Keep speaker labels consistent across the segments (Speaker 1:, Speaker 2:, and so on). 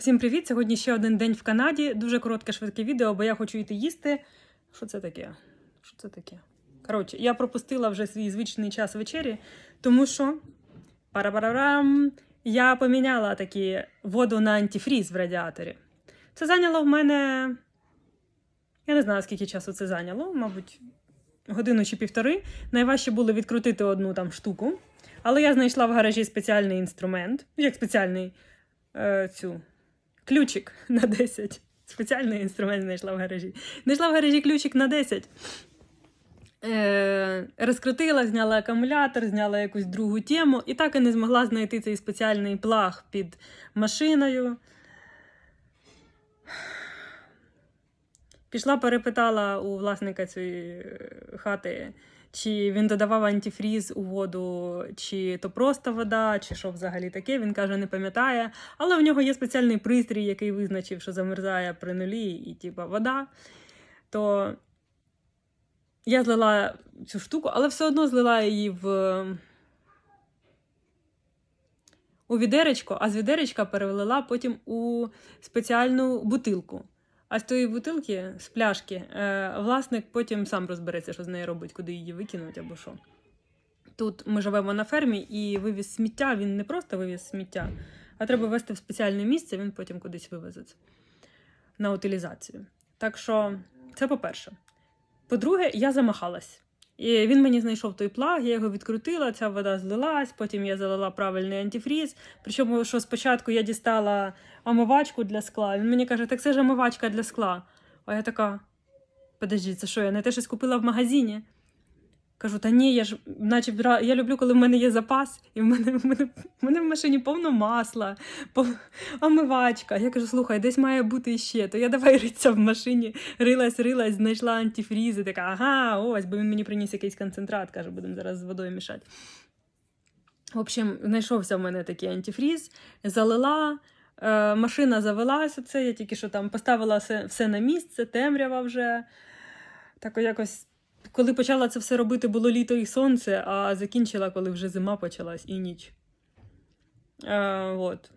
Speaker 1: Всім привіт! Сьогодні ще один день в Канаді. Дуже коротке швидке відео, бо я хочу йти їсти. Що це таке? Що це таке? Коротше, я пропустила вже свій звичний час вечері, тому що парабарарам, я поміняла такі воду на антифріз в радіаторі. Це зайняло в мене. Я не знаю, скільки часу це зайняло, мабуть, годину чи півтори. Найважче було відкрутити одну там штуку. Але я знайшла в гаражі спеціальний інструмент, як спеціальний е, цю ключик на 10. Спеціальний інструмент знайшла в гаражі. Знайшла в гаражі ключик на 10. Е, розкрутила, зняла акумулятор, зняла якусь другу тему і так і не змогла знайти цей спеціальний плаг під машиною. Пішла, перепитала у власника цієї хати, чи він додавав антифріз у воду, чи то просто вода, чи що взагалі таке. Він каже, не пам'ятає. Але в нього є спеціальний пристрій, який визначив, що замерзає при нулі і типа вода. То я злила цю штуку, але все одно злила її в у відеречко, а з відеречка перелила потім у спеціальну бутилку. А з тої бутилки, з пляшки, е, власник потім сам розбереться, що з нею робить, куди її викинуть або що. Тут ми живемо на фермі, і вивіз сміття він не просто вивіз сміття, а треба вести в спеціальне місце, він потім кудись вивезеться на утилізацію. Так що, це по-перше. По-друге, я замахалась. І він мені знайшов той плаг, я його відкрутила, ця вода злилась, потім я залила правильний антифріз. Причому, що спочатку я дістала омивачку для скла. Він мені каже, так це ж омивачка для скла. А я така: подожди, це що, я не те щось купила в магазині? Кажу, та ні, я ж наче я люблю, коли в мене є запас, і в мене, в мене, в мене в машині повно масла, пов... омивачка. Я кажу, слухай, десь має бути ще. То я давай ритися в машині, рилась, рилась, знайшла антифріз, і така, ага, ось, бо він мені приніс якийсь концентрат, каже, будемо зараз з водою мішати. В общем, знайшовся в мене такий антифріз, залила. Е, машина завелася, це я тільки що там поставила все, все на місце, темрява вже. Так якось, коли почала це все робити, було літо і сонце, а закінчила, коли вже зима почалась і ніч. Е, от.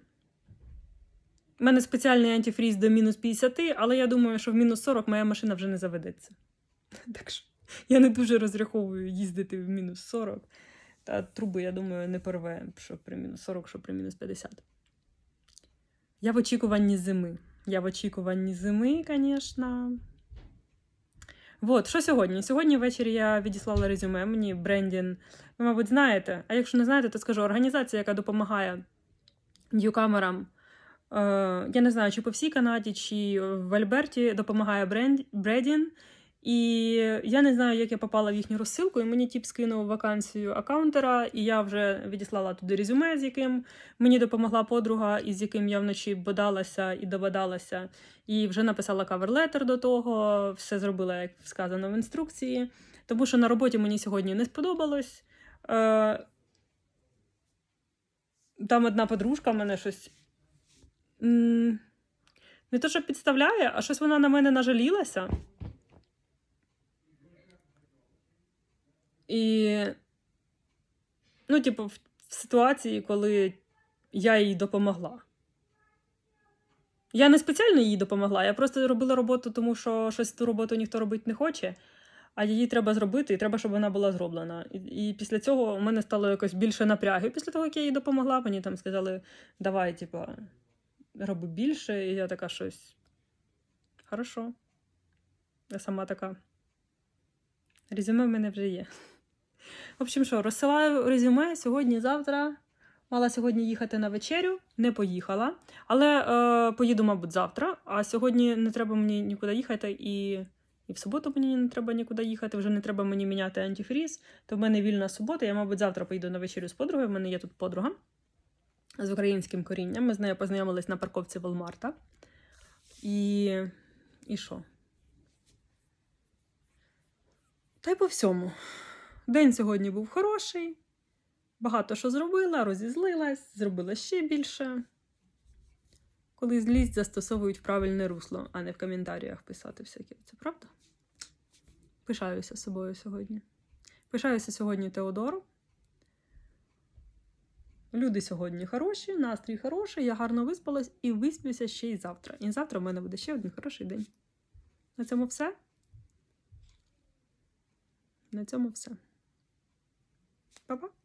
Speaker 1: У мене спеціальний антифріз до мінус 50, але я думаю, що в мінус 40 моя машина вже не заведеться. Так що я не дуже розраховую їздити в мінус 40. Та труби, я думаю, не порве, що при мінус 40, що при мінус 50. Я в очікуванні зими. Я в очікуванні зими, звісно. Вот, що сьогодні? Сьогодні ввечері я відіслала резюме. Мені Брендін, ви, мабуть, знаєте. А якщо не знаєте, то скажу організація, яка допомагає ньюкамерам. Е, я не знаю, чи по всій Канаді, чи в Альберті допомагає Бренд, Бредін. І я не знаю, як я попала в їхню розсилку, і мені тіп скинув вакансію аккаунтера, і я вже відіслала туди резюме, з яким мені допомогла подруга, і з яким я вночі бодалася і довадалася. І вже написала каверлетер до того, все зробила, як сказано в інструкції. Тому що на роботі мені сьогодні не сподобалось. Е, Там одна подружка мене щось. Не то, що підставляє, а щось вона на мене нажалілася. І, ну, типу, в, ситуації, коли я їй допомогла. Я не спеціально їй допомогла, я просто робила роботу, тому що щось ту роботу ніхто робити не хоче, а її треба зробити, і треба, щоб вона була зроблена. І, і після цього у мене стало якось більше напрягу. І після того, як я їй допомогла, мені там сказали, давай, типу, роби більше, і я така щось. Хорошо. Я сама така. Резюме в мене вже є. В общем, що, розсилаю резюме сьогодні-завтра. Мала сьогодні їхати на вечерю, не поїхала. Але е, поїду, мабуть, завтра. А сьогодні не треба мені нікуди їхати, і, і в суботу мені не треба нікуди їхати, вже не треба мені міняти антифріз. То в мене вільна субота. Я, мабуть, завтра поїду на вечерю з подругою. В мене є тут подруга з українським корінням. Ми з нею познайомились на парковці Волмарта. І. І що? Та й по всьому. День сьогодні був хороший. Багато що зробила, розізлилась, зробила ще більше. Коли злість застосовують в правильне русло, а не в коментарях писати всяке. Це правда? Пишаюся собою сьогодні. Пишаюся сьогодні Теодором. Люди сьогодні хороші, настрій хороший, я гарно виспалась і висплюся ще й завтра. І завтра в мене буде ще один хороший день. На цьому все. На цьому все. Papa?